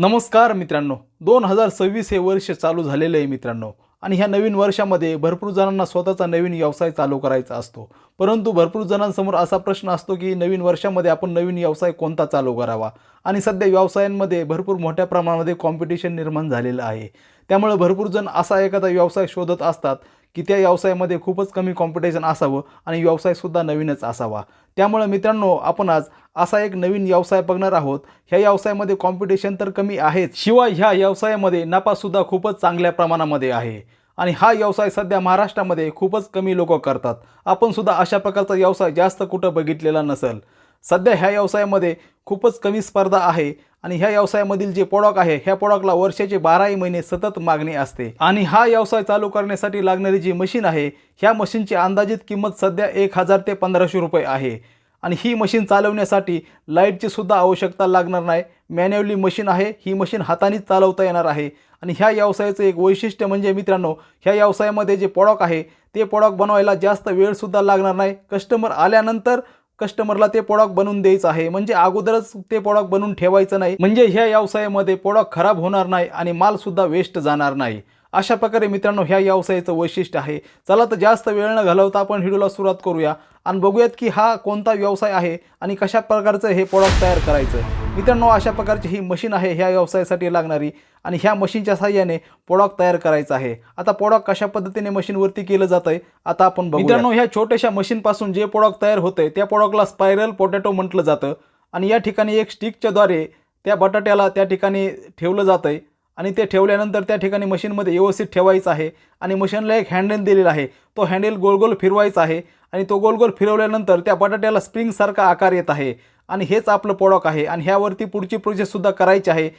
नमस्कार मित्रांनो. दोन हजार सव्वीस हे वर्ष चालू झालेलं आहे मित्रांनो. आणि ह्या नवीन वर्षामध्ये भरपूर जणांना स्वतःचा नवीन व्यवसाय चालू करायचा असतो. परंतु भरपूर जणांसमोर असा प्रश्न असतो की नवीन वर्षामध्ये आपण नवीन व्यवसाय कोणता चालू करावा? आणि सध्या व्यवसायांमध्ये भरपूर मोठ्या प्रमाणामध्ये कॉम्पिटिशन निर्माण झालेलं आहे. त्यामुळे भरपूर जण असा एखादा व्यवसाय शोधत असतात की त्या व्यवसायामध्ये खूपच कमी कॉम्पिटिशन असावं आणि व्यवसायसुद्धा नवीनच असावा. त्यामुळे मित्रांनो आपण आज असा एक नवीन व्यवसाय बघणार आहोत. ह्या व्यवसायामध्ये कॉम्पिटिशन तर कमी आहेच शिवाय ह्या व्यवसायामध्ये नफासुद्धा खूपच चांगल्या प्रमाणामध्ये आहे. आणि हा व्यवसाय सध्या महाराष्ट्रामध्ये खूपच कमी लोक करतात. आपण सुद्धा अशा प्रकारचा व्यवसाय जास्त कुठं बघितलेला नसेल. सध्या ह्या व्यवसायामध्ये खूपच कमी स्पर्धा आहे. आणि ह्या व्यवसायामधील जे पोडॉक आहे ह्या प्रोडक्टला वर्षाचे बाराही महिने सतत मागणी असते. आणि हा व्यवसाय चालू करण्यासाठी लागणारी जी मशीन आहे ह्या मशीनची अंदाजित किंमत सध्या एक हजार ते पंधराशे रुपये आहे. आणि ही मशीन चालवण्यासाठी लाईटची सुद्धा आवश्यकता लागणार नाही. मॅन्युअली मशीन आहे ही मशीन हातानेच चालवता येणार आहे. आणि ह्या व्यवसायाचं एक वैशिष्ट्य म्हणजे मित्रांनो ह्या व्यवसायामध्ये जे पोडॉक आहे ते पोडॉक बनवायला जास्त वेळसुद्धा लागणार नाही. कस्टमर आल्यानंतर कस्टमरला ते प्रोडक्ट बनवून द्यायचं आहे. म्हणजे अगोदरच ते प्रोडक्ट बनवून ठेवायचं नाही. म्हणजे ह्या व्यवसायामध्ये प्रोडक्ट खराब होणार नाही आणि मालसुद्धा वेस्ट जाणार नाही. अशा प्रकारे मित्रांनो ह्या व्यवसायाचं वैशिष्ट्य आहे. चला तर जास्त वेळ न घालवता आपण व्हिडिओला सुरुवात करूया. आणि बघूयात की हा कोणता व्यवसाय आहे आणि कशा प्रकारचं हे प्रोडक्ट तयार करायचं मित्रांनो अशा प्रकारची ही मशीन आहे ह्या व्यवसायासाठी लागणारी आणि ह्या मशीनच्या साह्याने पोडॉक तयार करायचा आहे. आता पोडॉक कशा पद्धतीने मशीनवरती केलं जातं आहे आता आपण मित्रांनो ह्या छोट्याशा मशीनपासून जे पोडॉक तयार होतं त्या पोडॉकला स्पायरल पोटॅटो म्हटलं जातं. आणि या ठिकाणी एक स्टिकच्याद्वारे त्या बटाट्याला त्या ठिकाणी ठेवलं जातं आहे आणि ते ठेवल्यानंतर त्या ठिकाणी मशीनमध्ये व्यवस्थित ठेवायचं आहे. आणि मशीनला एक हँडल दिलेला आहे. तो हँडल गोल गोल फिरवायचा आहे. आणि तो गोल गोल फिरवल्यानंतर त्या बटाट्याला स्प्रिंगसारखा आकार येत आहे. आणि हेच आपलं प्रोडक्ट आहे. आणि ह्यावरती पुढची प्रोसेससुद्धा करायची आहे.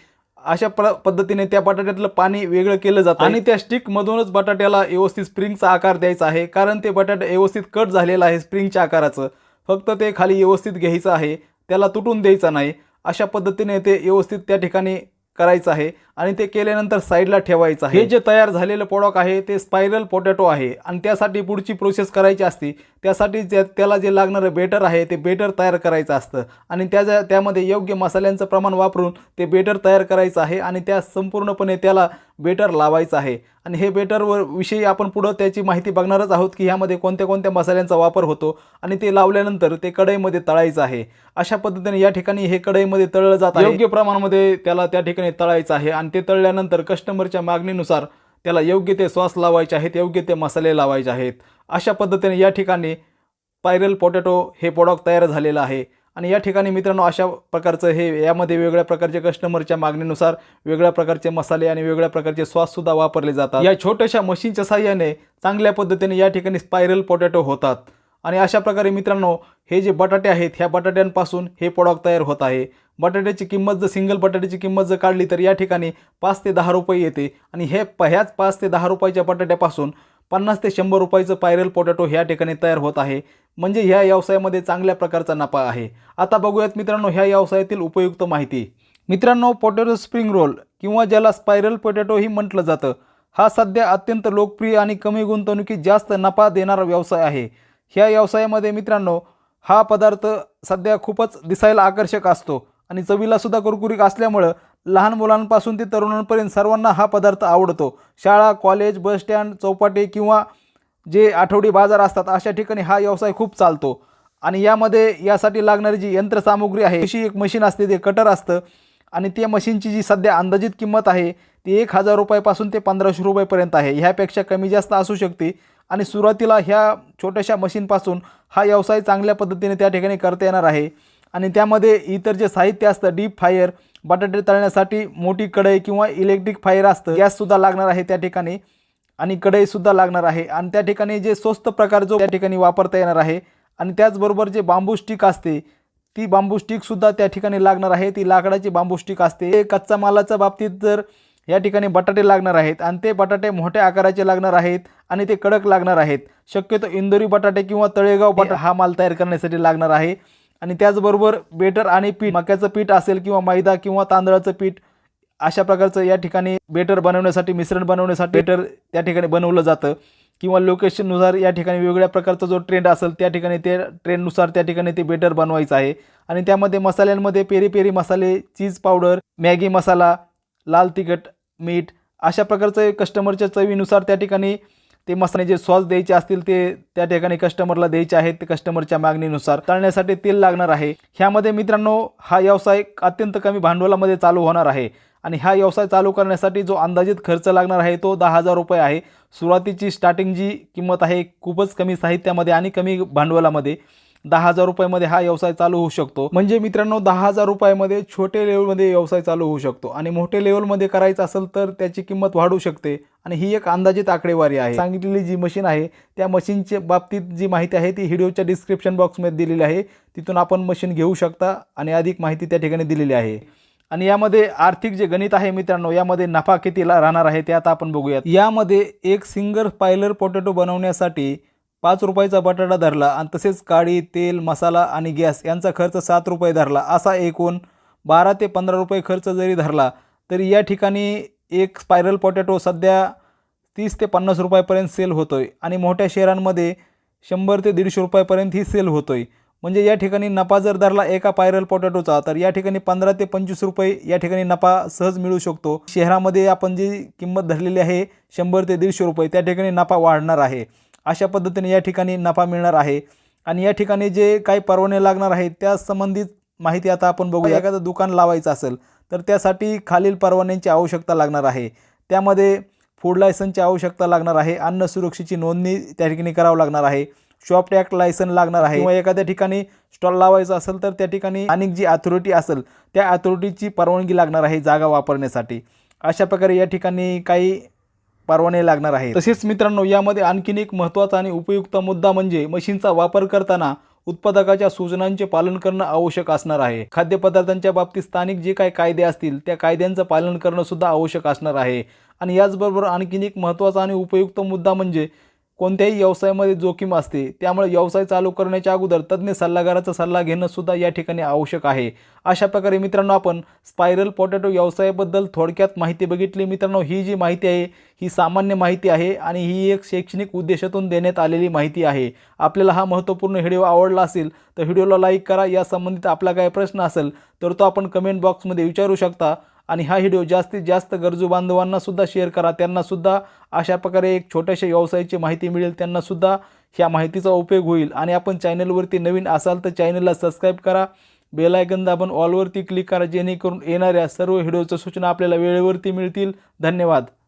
अशा प्र पद्धतीने त्या बटाट्यातलं पाणी वेगळं केलं जातं. आणि त्या स्टिकमधूनच बटाट्याला व्यवस्थित स्प्रिंगचा आकार द्यायचा आहे. कारण ते बटाटा व्यवस्थित कट झालेलं आहे स्प्रिंगच्या आकाराचं. फक्त ते खाली व्यवस्थित घ्यायचं आहे. त्याला तुटून द्यायचं नाही. अशा पद्धतीने ते व्यवस्थित त्या ठिकाणी करायचं आहे आणि ते केल्यानंतर साईडला ठेवायचं आहे. हे जे तयार झालेलं प्रोडक्ट आहे ते स्पायरल पोटॅटो आहे. आणि त्यासाठी पुढची प्रोसेस करायची असते त्यासाठी ज्या त्याला जे लागणारं बेटर आहे ते बेटर तयार करायचं असतं. आणि त्याच्या त्यामध्ये योग्य मसाल्यांचं प्रमाण वापरून ते बेटर तयार करायचं आहे आणि त्या संपूर्णपणे त्याला बेटर लावायचं आहे. आणि हे बेटरवर विषयी आपण पुढं त्याची माहिती बघणारच आहोत की ह्यामध्ये कोणत्या कोणत्या मसाल्यांचा वापर होतो आणि ते लावल्यानंतर ते कढईमध्ये तळायचं आहे. अशा पद्धतीने या ठिकाणी हे कढईमध्ये तळलं जात आहे. योग्य प्रमाणामध्ये त्याला त्या ठिकाणी तळायचं आहे आणि ते तळल्यानंतर कस्टमरच्या मागणीनुसार त्याला योग्य ते सॉस लावायचे आहेत योग्य ते मसाले लावायचे आहेत. अशा पद्धतीने या ठिकाणी पायरल पोटॅटो हे प्रोडक्ट तयार झालेलं आहे. आणि या ठिकाणी मित्रांनो अशा प्रकारचं हे यामध्ये वेगळ्या प्रकारचे कस्टमरच्या मागणीनुसार वेगळ्या प्रकारचे मसाले आणि वेगळ्या प्रकारचे सॉससुद्धा वापरले जातात. या छोट्याशा मशीनच्या साह्याने चांगल्या पद्धतीने या ठिकाणी स्पायरल पोटॅटो होतात. आणि अशा प्रकारे मित्रांनो हे जे बटाटे आहेत ह्या बटाट्यांपासून हे पोडॉक तयार होत आहे. बटाट्याची किंमत जर सिंगल बटाट्याची किंमत जर काढली तर या ठिकाणी पाच ते दहा रुपये येते. आणि हे प ह्याच पाच ते दहा रुपयाच्या बटाट्यापासून पन्नास ते शंभर रुपयाचं पायरल पोटॅटो ह्या ठिकाणी तयार होत आहे. म्हणजे ह्या व्यवसायामध्ये चांगल्या प्रकारचा नफा आहे. आता बघूयात मित्रांनो ह्या व्यवसायातील उपयुक्त माहिती. मित्रांनो पोटॅटो स्प्रिंग रोल किंवा ज्याला स्पायरल पोटॅटोही म्हटलं जातं हा सध्या अत्यंत लोकप्रिय आणि कमी गुंतवणुकीत जास्त नफा देणारा व्यवसाय आहे. ह्या व्यवसायामध्ये मित्रांनो हा पदार्थ सध्या खूपच दिसायला आकर्षक असतो आणि चवीला सुद्धा असल्यामुळं लहान मुलांपासून ते तरुणांपर्यंत सर्वांना हा पदार्थ आवडतो. शाळा कॉलेज बस स्टँड चौपाटी किंवा जे आठवडी बाजार असतात अशा ठिकाणी हा व्यवसाय खूप चालतो. आणि यामध्ये यासाठी लागणारी जी यंत्रसामुग्री आहे अशी एक मशीन असते ते कटर असतं. आणि त्या मशीनची जी सध्या अंदाजित किंमत आहे ती एक हजार रुपयापासून ते पंधराशे रुपयेपर्यंत आहे. ह्यापेक्षा कमी जास्त असू शकते. आणि सुरुवातीला ह्या छोट्याशा मशीनपासून हा व्यवसाय चांगल्या पद्धतीने त्या ठिकाणी करता येणार आहे. आणि त्यामध्ये इतर जे साहित्य असतं डीप फायर बटाटे तळण्यासाठी मोठी कढई किंवा इलेक्ट्रिक फायर असतं. गॅससुद्धा लागणार आहे त्या ठिकाणी आणि कढईसुद्धा लागणार आहे. आणि त्या ठिकाणी जे स्वस्त प्रकार जो त्या ठिकाणी वापरता येणार आहे आणि त्याचबरोबर जे बांबू स्टिक असते ती बांबू स्टिकसुद्धा त्या ठिकाणी लागणार आहे. ती लाकडाची बांबू स्टिक असते. हे कच्चा मालाच्या बाबतीत जर या ठिकाणी बटाटे लागणार आहेत आणि ते बटाटे मोठ्या आकाराचे लागणार आहेत आणि ते कडक लागणार आहेत. शक्यतो इंदोरी बटाटे किंवा तळेगाव बटाटा हा माल तयार करण्यासाठी लागणार आहे. आणि त्याचबरोबर बेटर आणि पीठ मक्याचं पीठ असेल किंवा मैदा किंवा तांदळाचं पीठ अशा प्रकारचं या ठिकाणी बेटर बनवण्यासाठी मिश्रण बनवण्यासाठी बेटर त्या ठिकाणी बनवलं जातं. किंवा लोकेशननुसार या ठिकाणी वेगवेगळ्या प्रकारचा जो ट्रेंड असेल त्या ठिकाणी ते ट्रेंडनुसार त्या ठिकाणी ते बेटर बनवायचं आहे. आणि त्यामध्ये मसाल्यांमध्ये पेरी पेरी मसाले चीज पावडर मॅगी मसाला लाल तिखट मीठ अशा प्रकारचं कस्टमरच्या चवीनुसार त्या ठिकाणी ते मसाले जे सॉस द्यायचे असतील ते त्या ठिकाणी कस्टमरला द्यायचे आहेत ते कस्टमरच्या मागणीनुसार तळण्यासाठी तेल लागणार आहे. ह्यामध्ये मित्रांनो हा व्यवसाय अत्यंत कमी भांडवलामध्ये चालू होणार आहे आणि हा व्यवसाय चालू करण्यासाठी जो अंदाजित खर्च लागणार आहे तो दहा हजार रुपये आहे. सुरुवातीची स्टार्टिंग जी किंमत आहे खूपच कमी साहित्यामध्ये आणि कमी भांडवलामध्ये. दहा हजार रुपयामध्ये हा व्यवसाय चालू होऊ शकतो. म्हणजे मित्रांनो दहा हजार रुपयामध्ये छोटे लेवलमध्ये व्यवसाय चालू होऊ शकतो. आणि मोठे लेवलमध्ये करायचं असेल तर त्याची किंमत वाढू शकते. आणि ही एक अंदाजित आकडेवारी आहे. सांगितलेली जी मशीन आहे त्या मशीनच्या बाबतीत जी माहिती आहे ती व्हिडिओच्या डिस्क्रिप्शन बॉक्समध्ये दिलेली आहे. तिथून आपण मशीन घेऊ शकता आणि अधिक माहिती त्या ठिकाणी दिलेली आहे. आणि यामध्ये आर्थिक जे गणित आहे मित्रांनो यामध्ये नफा कितीला राहणार आहे ते आता आपण बघूयात. यामध्ये एक सिंगल पायलर पोटॅटो बनवण्यासाठी पाच रुपयाचा बटाटा धरला आणि तसेच काळी तेल मसाला आणि गॅस यांचा खर्च सात रुपये धरला. असा एकूण बारा ते पंधरा रुपये खर्च जरी धरला तरी या ठिकाणी एक स्पायरल पोटॅटो सध्या तीस ते पन्नास रुपयापर्यंत सेल होतो आहे आणि मोठ्या शहरांमध्ये शंभर ते दीडशे रुपयापर्यंत ही सेल आहे म्हणजे या ठिकाणी नफा जर धरला एका पायरल पोटॅटोचा तर या ठिकाणी पंधरा ते पंचवीस रुपये या ठिकाणी नफा सहज मिळू शकतो. शहरामध्ये आपण जी किंमत धरलेली आहे शंभर ते दीडशे रुपये त्या ठिकाणी नफा वाढणार आहे. अशा पद्धतीने या ठिकाणी नफा मिळणार आहे. आणि या ठिकाणी जे काही परवाने लागणार आहेत त्या संबंधित माहिती आता आपण बघूया. एखादं दुकान लावायचं असेल तर त्यासाठी खालील परवान्यांची आवश्यकता लागणार आहे. त्यामध्ये फूड लायसनची आवश्यकता लागणार आहे. अन्न सुरक्षेची नोंदणी त्या ठिकाणी करावं लागणार आहे. शॉप टॅक्ट लायसन लागणार आहे. किंवा एखाद्या ठिकाणी स्टॉल लावायचा असेल तर त्या ठिकाणी अनेक जी अथॉरिटी असेल त्या अथॉरिटीची परवानगी लागणार आहे जागा वापरण्यासाठी. अशा प्रकारे या ठिकाणी काही परवाने लागणार आहे. तसेच मित्रांनो यामध्ये आणखीन एक महत्त्वाचा आणि उपयुक्त मुद्दा म्हणजे मशीनचा वापर करताना उत्पादकाच्या सूचनांचे पालन करणं आवश्यक असणार आहे. खाद्यपदार्थांच्या बाबतीत स्थानिक जे काही कायदे असतील त्या कायद्यांचं पालन करणं सुद्धा आवश्यक असणार आहे. आणि याचबरोबर आणखीन एक महत्त्वाचा आणि उपयुक्त मुद्दा म्हणजे कोणत्याही व्यवसायामध्ये जोखीम असते त्यामुळे व्यवसाय चालू करण्याच्या अगोदर तज्ज्ञ सल्लागाराचा सल्ला घेणं सुद्धा या ठिकाणी आवश्यक आहे. अशा प्रकारे मित्रांनो आपण स्पायरल पोटॅटो व्यवसायाबद्दल थोडक्यात माहिती बघितली. मित्रांनो ही जी माहिती आहे ही सामान्य माहिती आहे आणि ही एक शैक्षणिक उद्देशातून देण्यात आलेली माहिती आहे. आपल्याला हा महत्त्वपूर्ण व्हिडिओ आवडला असेल तर व्हिडिओला लाईक करा. या संबंधित आपला काही प्रश्न असेल तर तो आपण कमेंट बॉक्समध्ये विचारू शकता. आणि हा व्हिडिओ जास्तीत जास्त गरजू बांधवांना सुद्धा शेअर करा. त्यांनासुद्धा अशा प्रकारे एक छोट्याशा व्यवसायाची माहिती मिळेल. त्यांनासुद्धा ह्या माहितीचा उपयोग होईल. आणि आपण चॅनलवरती नवीन असाल तर चॅनलला सबस्क्राईब करा. बेलायकन दाबून ऑलवरती क्लिक करा जेणेकरून येणाऱ्या सर्व व्हिडिओच्या सूचना आपल्याला वेळेवरती मिळतील. धन्यवाद.